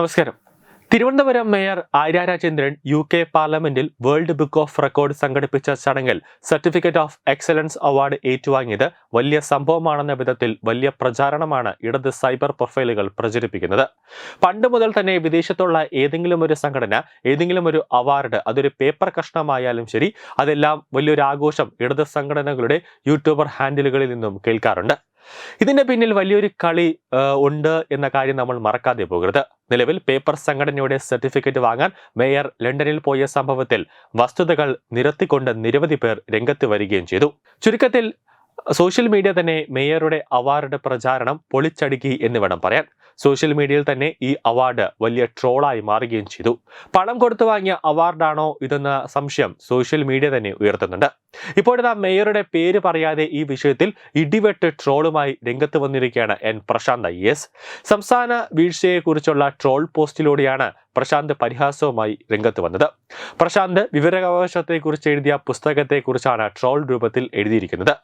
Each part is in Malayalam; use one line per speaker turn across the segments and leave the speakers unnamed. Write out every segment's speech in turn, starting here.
നമസ്കാരം. Thiruvananthapuram mayor Arya Rajendran U K പാർലമെന്റിൽ വേൾഡ് ബുക്ക് ഓഫ് റെക്കോർഡ് സംഘടിപ്പിച്ച ചടങ്ങിൽ സർട്ടിഫിക്കറ്റ് ഓഫ് എക്സലൻസ് അവാർഡ് ഏറ്റുവാങ്ങിയത് വലിയ സംഭവമാണെന്ന വിധത്തിൽ വലിയ പ്രചാരണമാണ് ഇടത് സൈബർ പ്രൊഫൈലുകൾ പ്രചരിപ്പിക്കുന്നത്. പണ്ട് മുതൽ തന്നെ വിദേശത്തുള്ള ഏതെങ്കിലും ഒരു സംഘടന ഏതെങ്കിലും ഒരു അവാർഡ് അതൊരു പേപ്പർ കഷ്ണമായാലും ശരി അതെല്ലാം വലിയൊരു ആഘോഷം ഇടത് സംഘടനകളുടെ യൂട്യൂബർ ഹാൻഡിലുകളിൽ നിന്നും കേൾക്കാറുണ്ട്. ഇതിന്റെ പിന്നിൽ വലിയൊരു കളി ഉണ്ട് എന്ന കാര്യം നമ്മൾ മറക്കാതെ പോകരുത്. നിലവിൽ പേപ്പർ സംഘടനയുടെ സർട്ടിഫിക്കറ്റ് വാങ്ങാൻ മേയർ ലണ്ടനിൽ പോയ സംഭവത്തിൽ വസ്തുതകൾ നിരത്തിക്കൊണ്ട് നിരവധി പേർ രംഗത്ത് വരികയും ചെയ്തു. ചുരുക്കത്തിൽ സോഷ്യൽ മീഡിയ തന്നെ മേയറുടെ അവാർഡ് പ്രചാരണം പൊളിച്ചടുക്കി എന്ന് വേണം പറയാൻ. സോഷ്യൽ മീഡിയയിൽ തന്നെ ഈ അവാർഡ് വലിയ ട്രോളായി മാറുകയും ചെയ്തു. പണം കൊടുത്തു വാങ്ങിയ അവാർഡാണോ ഇതെന്ന സംശയം സോഷ്യൽ മീഡിയ തന്നെ ഉയർത്തുന്നുണ്ട്. ഇപ്പോഴത്തെ മേയറുടെ പേര് പറയാതെ ഈ വിഷയത്തിൽ ഇടിവെട്ട് ട്രോളുമായി രംഗത്ത് വന്നിരിക്കുകയാണ് എൻ പ്രശാന്ത് ഐ എസ്. സംസ്ഥാന വീഴ്ചയെക്കുറിച്ചുള്ള ട്രോൾ പോസ്റ്റിലൂടെയാണ് പ്രശാന്ത് പരിഹാസവുമായി രംഗത്ത് വന്നത്. പ്രശാന്ത് വിവരാവകാശത്തെക്കുറിച്ച് എഴുതിയ പുസ്തകത്തെക്കുറിച്ചാണ് ട്രോൾ രൂപത്തിൽ എഴുതിയിരിക്കുന്നത്.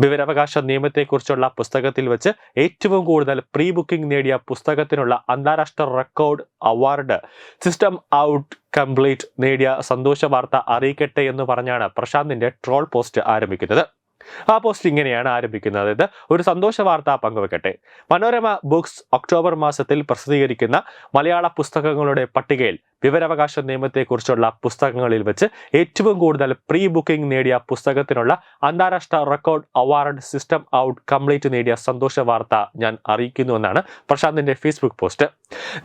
വിവരാവകാശ നിയമത്തെക്കുറിച്ചുള്ള പുസ്തകത്തിൽ വെച്ച് ഏറ്റവും കൂടുതൽ പ്രീ ബുക്കിംഗ് നേടിയ പുസ്തകത്തിനുള്ള അന്താരാഷ്ട്ര record award system out complete നേടിയ സന്തോഷ വാർത്ത അറിയിക്കട്ടെ എന്ന് പറഞ്ഞാണ് പ്രശാന്തിന്റെ ട്രോൾ പോസ്റ്റ് ആരംഭിക്കുന്നത്. ആ പോസ്റ്റ് ഇങ്ങനെയാണ് ആരംഭിക്കുന്നത്. അതായത് ഒരു സന്തോഷ വാർത്ത പങ്കുവെക്കട്ടെ. മനോരമ ബുക്സ് ഒക്ടോബർ മാസത്തിൽ പ്രസിദ്ധീകരിക്കുന്ന മലയാള പുസ്തകങ്ങളുടെ പട്ടികയിൽ വിവരാവകാശ നിയമത്തെക്കുറിച്ചുള്ള പുസ്തകങ്ങളിൽ വെച്ച് ഏറ്റവും കൂടുതൽ പ്രീ ബുക്കിംഗ് നേടിയ പുസ്തകത്തിനുള്ള അന്താരാഷ്ട്ര record award system out complete നേടിയ സന്തോഷ വാർത്ത ഞാൻ അറിയിക്കുന്നുവെന്നാണ് പ്രശാന്തിന്റെ ഫേസ്ബുക്ക് പോസ്റ്റ്.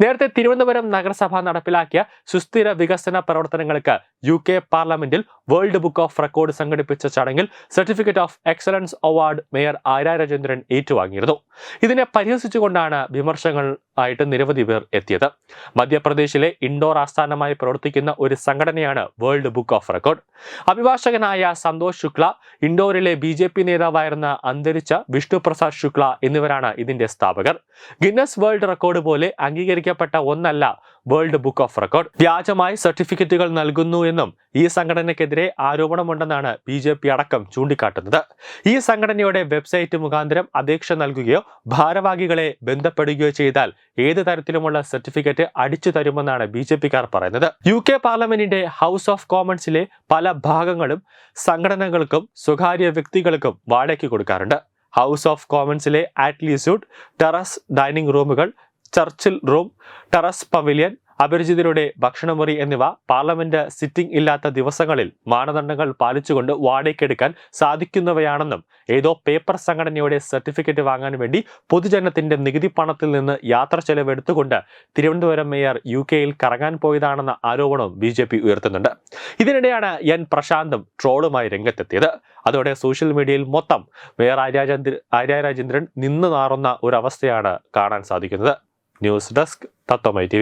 നേരത്തെ തിരുവനന്തപുരം നഗരസഭ നടപ്പിലാക്കിയ സുസ്ഥിര വികസന പ്രവർത്തനങ്ങൾക്ക് യു കെ പാർലമെന്റിൽ വേൾഡ് ബുക്ക് ഓഫ് റെക്കോർഡ് സംഘടിപ്പിച്ച ചടങ്ങിൽ certificate of excellence award mayor Arya Rajendran ഏറ്റുവാങ്ങിയിരുന്നു. ഇതിനെ പരിഹസിച്ചുകൊണ്ടാണ് വിമർശങ്ങൾ ആയിട്ട് നിരവധി പേർ എത്തിയത്. മധ്യപ്രദേശിലെ ഇൻഡോർ ആസ്ഥാനമായി പ്രവർത്തിക്കുന്ന ഒരു സംഘടനയാണ് വേൾഡ് ബുക്ക് ഓഫ് റെക്കോർഡ്. അഭിഭാഷകനായ സന്തോഷ് ശുക്ല ഇൻഡോറിലെ ബി ജെ പി നേതാവായിരുന്ന അന്തരിച്ച വിഷ്ണുപ്രസാദ് ശുക്ല എന്നിവരാണ് ഇതിന്റെ സ്ഥാപകർ. ഗിന്നസ് വേൾഡ് റെക്കോർഡ് പോലെ അംഗീകരിക്കപ്പെട്ട ഒന്നല്ല വേൾഡ് ബുക്ക് ഓഫ് റെക്കോർഡ്. വ്യാജമായി സർട്ടിഫിക്കറ്റുകൾ നൽകുന്നു എന്നും ഈ സംഘടനയ്ക്കെതിരെ ആരോപണമുണ്ടെന്നാണ് ബി ജെ പി അടക്കം ചൂണ്ടിക്കാട്ടുന്നത്. ഈ സംഘടനയുടെ വെബ്സൈറ്റ് മുഖാന്തരം അപേക്ഷ നൽകുകയോ ഭാരവാഹികളെ ബന്ധപ്പെടുകയോ ചെയ്താൽ ഏത് തരത്തിലുമുള്ള സർട്ടിഫിക്കറ്റ് അടിച്ചു തരുമെന്നാണ് ബി ജെ പിക്കാർ പറയുന്നത്. യു കെ പാർലമെന്റിന്റെ ഹൗസ് ഓഫ് കോമൺസിലെ പല ഭാഗങ്ങളും സംഘടനകൾക്കും സ്വകാര്യ വ്യക്തികൾക്കും വാടകയ്ക്ക് കൊടുക്കാറുണ്ട്. ഹൗസ് ഓഫ് കോമൺസിലെ ആറ്റ്ലിസ്യൂട്ട് ടെറസ് ഡൈനിങ് റൂമുകൾ ചർച്ചിൽ റൂം ടെറസ് പവിലിയൻ അപരിചിതരുടെ ഭക്ഷണമുറി എന്നിവ പാർലമെന്റ് സിറ്റിംഗ് ഇല്ലാത്ത ദിവസങ്ങളിൽ മാനദണ്ഡങ്ങൾ പാലിച്ചുകൊണ്ട് വാടകയ്ക്കെടുക്കാൻ സാധിക്കുന്നവയാണെന്നും ഏതോ പേപ്പർ സംഘടനയുടെ സർട്ടിഫിക്കറ്റ് വാങ്ങാൻ വേണ്ടി പൊതുജനത്തിന്റെ നികുതി പണത്തിൽ നിന്ന് യാത്ര ചെലവെടുത്തുകൊണ്ട് തിരുവനന്തപുരം മേയർ യു കെയിൽ കറങ്ങാൻ പോയതാണെന്ന ആരോപണവും ബി ജെ പി ഉയർത്തുന്നുണ്ട്. ഇതിനിടെയാണ് എൻ പ്രശാന്തും ട്രോളുമായി രംഗത്തെത്തിയത്. അതോടെ സോഷ്യൽ മീഡിയയിൽ മൊത്തം മേയർ ആര്യാചന്ദ്ര ആര്യ നിന്ന് നാറുന്ന ഒരു അവസ്ഥയാണ് കാണാൻ സാധിക്കുന്നത്. ന്യൂസ് ഡെസ്ക് തത്വമൈ ടി